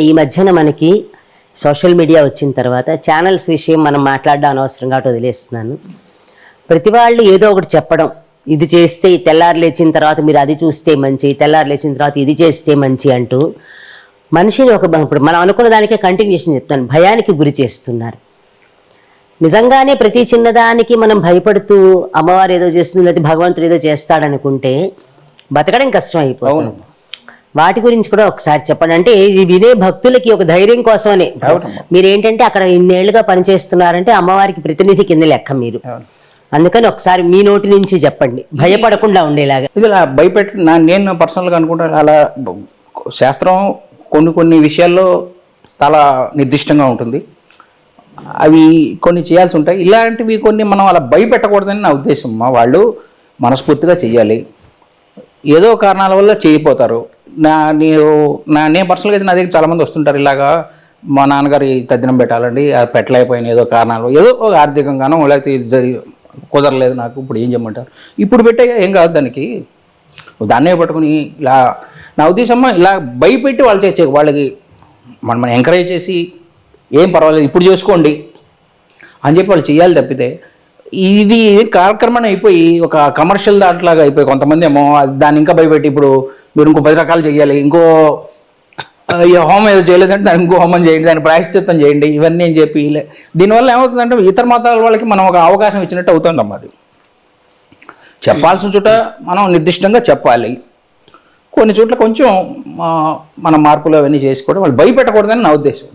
ఈ మధ్యన మనకి సోషల్ మీడియా వచ్చిన తర్వాత ఛానల్స్ విషయం మనం మాట్లాడడం అనవసరం కాబట్టి వదిలేస్తున్నాను. ప్రతి వాళ్ళు ఏదో ఒకటి చెప్పడం. ఇది చేస్తే తెల్లారు లేచిన తర్వాత మీరు అది చూస్తే మంచి తెల్లారు లేచిన తర్వాత ఇది చేస్తే మంచి అంటూ మనిషిని ఒక ఇప్పుడు మనం అనుకున్న దానికే కంటిన్యూషన్ చెప్తాను భయానికి గురి చేస్తున్నారు. నిజంగానే ప్రతి చిన్నదానికి మనం భయపడుతూ అమ్మవారు ఏదో చేస్తుంది లేదా భగవంతుడు ఏదో చేస్తాడనుకుంటే బతకడం కష్టం అయిపోతుంది. వాటి గురించి కూడా ఒకసారి చెప్పండి. అంటే ఇది వినే భక్తులకి ఒక ధైర్యం కోసమనే. అవునమ్మా. మీరేంటంటే అక్కడ ఇన్నేళ్ళుగా పనిచేస్తున్నారంటే అమ్మవారికి ప్రతినిధి కింద లెక్క మీరు. అందుకని ఒకసారి మీ నోటి నుంచి చెప్పండి. భయపడకుండా ఉండేలాగా. ఇది భయపెట్టి నేను పర్సనల్గా అనుకుంటా అలా శాస్త్రం కొన్ని కొన్ని విషయాల్లో చాలా నిర్దిష్టంగా ఉంటుంది. అవి కొన్ని చేయాల్సి ఉంటాయి. ఇలాంటివి కొన్ని మనం అలా భయపెట్టకూడదని నా ఉద్దేశం. మా వాళ్ళు మనస్ఫూర్తిగా చెయ్యాలి. ఏదో కారణాల వల్ల చేయపోతారు నా నేను నా నేను పర్సనల్గా అయితే నా దగ్గర చాలామంది వస్తుంటారు ఇలాగా. మా నాన్నగారి తద్దినం పెట్టాలండి అది పెట్టలేకపోయిన ఏదో కారణాలు ఏదో ఒక ఆర్థికంగానో లేకపోతే కుదరలేదు నాకు ఇప్పుడు ఏం చేయమంటారు. ఇప్పుడు పెట్టే ఏం కాదు దానికి. దాన్నే పట్టుకుని ఇలా నా ఉద్దేశం ఇలా భయపెట్టి వాళ్ళు చేసే వాళ్ళకి మనం మనం ఎంకరేజ్ చేసి ఏం పర్వాలేదు ఇప్పుడు చేసుకోండి అని చెప్పి వాళ్ళు చేయాలి తప్పితే ఇది కాలక్రమణ అయిపోయి ఒక కమర్షియల్ దాంట్లాగా అయిపోయి కొంతమంది ఏమో అది దాన్ని ఇంకా భయపెట్టి ఇప్పుడు మీరు ఇంకో పది రకాలు చేయాలి ఇంకో ఈ హోమం ఏదో చేయలేదంటే ఇంకో హోమం చేయండి దాన్ని ప్రాయశ్చిత్తం చేయండి ఇవన్నీ అని చెప్పి ఇలా- దీనివల్ల ఏమవుతుందంటే ఇతర మతాల వాళ్ళకి మనం ఒక అవకాశం ఇచ్చినట్టు అవుతుందమ్మా అది. చెప్పాల్సిన చోట మనం నిర్దిష్టంగా చెప్పాలి. కొన్ని చోట్ల కొంచెం మన మార్పులు అవన్నీ చేసుకోవడం వాళ్ళు భయపెట్టకూడదని నా ఉద్దేశం.